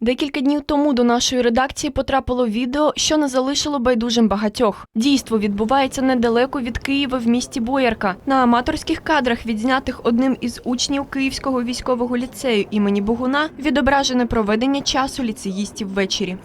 Декілька днів тому до нашої редакції потрапило відео, що не залишило байдужим багатьох. Дійство відбувається недалеко від Києва в місті Боярка. На аматорських кадрах, відзнятих одним із учнів Київського військового ліцею імені Богуна, відображене проведення часу ліцеїстів ввечері.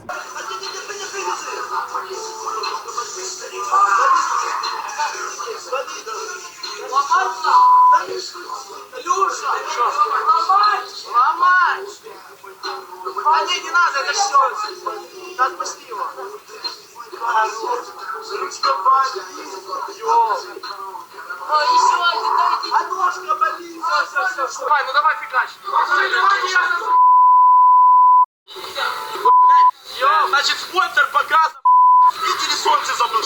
А ножка болит. Ну давай фигач. Йо, значит, спонсор показа. Видели солнце забыл.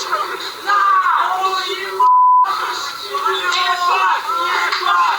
Я не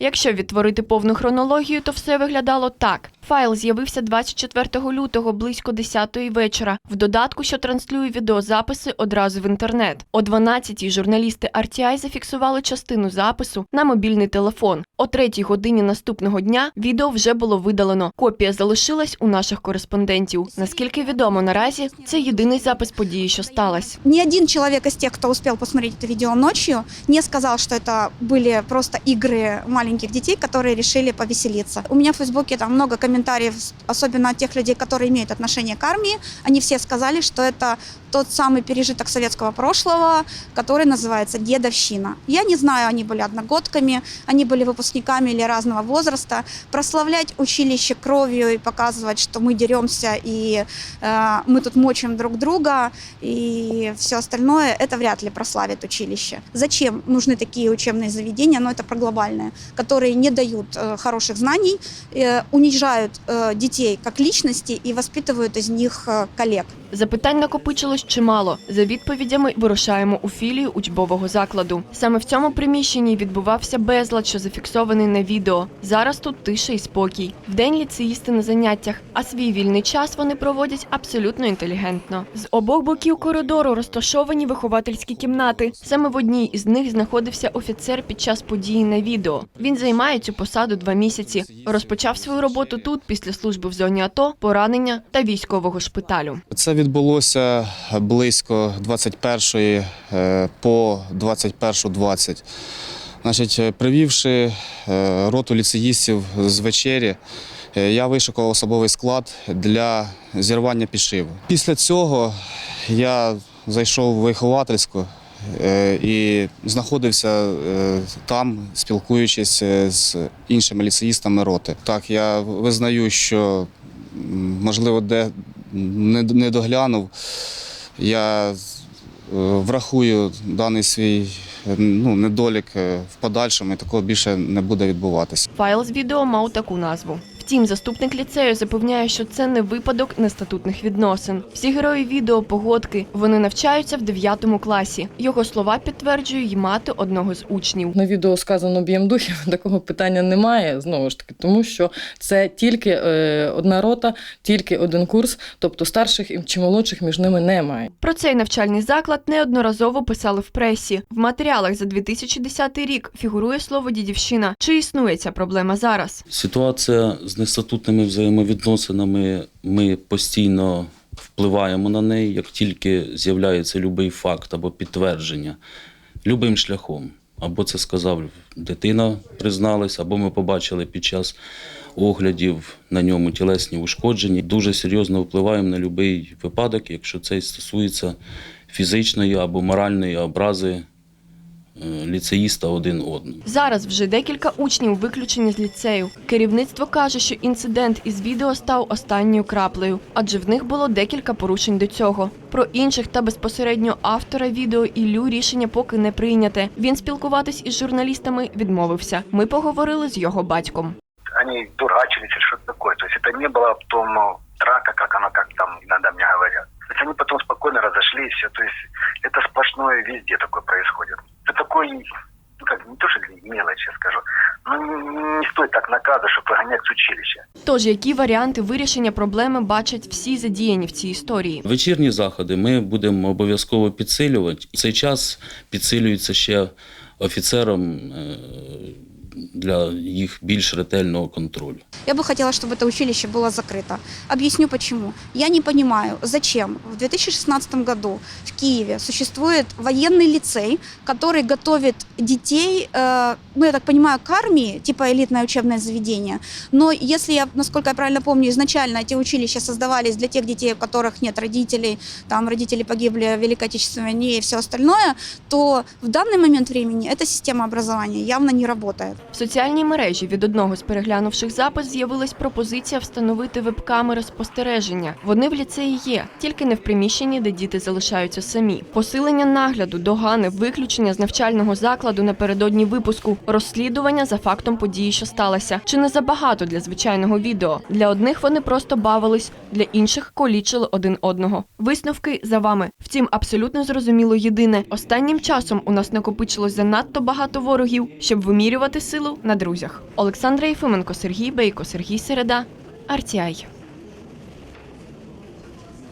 Якщо відтворити повну хронологію, то все виглядало так. Файл з'явився 24 лютого близько 10-ї вечора. В додатку, що транслює відеозаписи одразу в інтернет. О 12-й журналісти RTI зафіксували частину запису на мобільний телефон. О 3-й годині наступного дня відео вже було видалено. Копія залишилась у наших кореспондентів. Наскільки відомо наразі, це єдиний запис події, що сталася. Ни один человек из тех, кто успел посмотреть это видео ночью, не сказал, что это были просто игры маленьких детей, которые решили повеселиться. У меня в Фейсбуке там много комментариев, особенно от тех людей, которые имеют отношение к армии. Они все сказали, что это тот самый пережиток советского прошлого, который называется дедовщина. Я не знаю, они были одногодками, они были выпускниками или разного возраста. Прославлять училище кровью и показывать, что мы деремся и э, мы тут мочим друг друга и все остальное, это вряд ли прославит училище. Зачем нужны такие учебные заведения, но это про глобальное, которые не дают э, хороших знаний, э, унижают э, детей как личности и воспитывают из них э, коллег. Запитань накопичилось чимало. За відповідями вирушаємо у філію учбового закладу. Саме в цьому приміщенні відбувався безлад, що зафіксований на відео. Зараз тут тиша і спокій. Вдень ліцеїсти на заняттях, а свій вільний час вони проводять абсолютно інтелігентно. З обох боків коридору розташовані виховательські кімнати. Саме в одній із них знаходився офіцер під час події на відео. Він займає цю посаду два місяці. Розпочав свою роботу тут після служби в зоні АТО, поранення та військового шпиталю. Це відбулося близько 21-ї е, по 21.20. Значить, е, привівши е, роту ліцеїстів з вечері, я вишукував особовий склад для зірвання пішиву. Після цього я зайшов в виховательську і знаходився там, спілкуючись з іншими ліцеїстами роти. Так, я визнаю, що можливо, де не, не доглянув. Я е, врахую даний свій е, ну, недолік е, в подальшому, і такого більше не буде відбуватися. Файл з відео мав таку назву. Втім, заступник ліцею запевняє, що це не випадок нестатутних відносин. Всі герої відео погодки. Вони навчаються в 9 класі. Його слова підтверджує й мати одного з учнів. На відео сказано б'єм духів, такого питання немає. Знову ж таки, тому що це тільки е, одна рота, тільки один курс, тобто старших і- чи молодших між ними немає. Про цей навчальний заклад неодноразово писали в пресі. В матеріалах за 2010 рік фігурує слово дідівщина. Чи існує ця проблема зараз? Ситуація з нестатутними взаємовідносинами, ми постійно впливаємо на неї, як тільки з'являється будь-який факт або підтвердження, любим шляхом. Або це сказав дитина, призналась, або ми побачили під час оглядів на ньому тілесні ушкодження. Дуже серйозно впливаємо на будь-який випадок, якщо це стосується фізичної або моральної образи ліцеїста один одному. Зараз вже декілька учнів виключені з ліцею. Керівництво каже, що інцидент із відео став останньою краплею, адже в них було декілька порушень до цього. Про інших та безпосередньо автора відео Іллю рішення поки не прийняте. Він спілкуватись із журналістами відмовився. Ми поговорили з його батьком. они дурачились или что-то такое. То есть это не было потом ну, драка, как она как там иногда мне говорят. То есть они потом спокойно разошлись, все. То есть это сплошное везде такое происходит. Это такой, ну как, не то что мелочь, я скажу, но не, не стоит так наказывать. приказа, чтобы выгонять с училища. Тож, які варіанти вирішення проблеми бачать всі задіяні в цій історії? Вечірні заходи ми будемо обов'язково підсилювати. В цей час підсилюється ще офіцером е, для їх більш ретельного контролю. Я бы хотела, чтобы это училище было закрыто. Объясню почему. Я не понимаю, зачем в 2016 году в Киеве существует военный лицей, который готовит детей, э, ну, я так понимаю, к армии, типа элитное учебное заведение. Но если я, насколько я правильно помню, изначально эти училища создавались для тех детей, у которых нет родителей, там родители погибли в Великой Отечественной войне и все остальное, то в данный момент времени эта система образования явно не работает. В соціальній мережі від одного з переглянувших запис з'явилась пропозиція встановити веб-камери спостереження. Вони в ліцеї є, тільки не в приміщенні, де діти залишаються самі. Посилення нагляду, догани, виключення з навчального закладу напередодні випуску, розслідування за фактом події, що сталося. Чи не забагато для звичайного відео? Для одних вони просто бавились, для інших колічили один одного. Висновки за вами. Втім, абсолютно зрозуміло єдине: останнім часом у нас накопичилось занадто багато ворогів, щоб вимірювати силу на друзях. Олександра Єфименко, Сергій Бейко, Сергій Середа, RTI.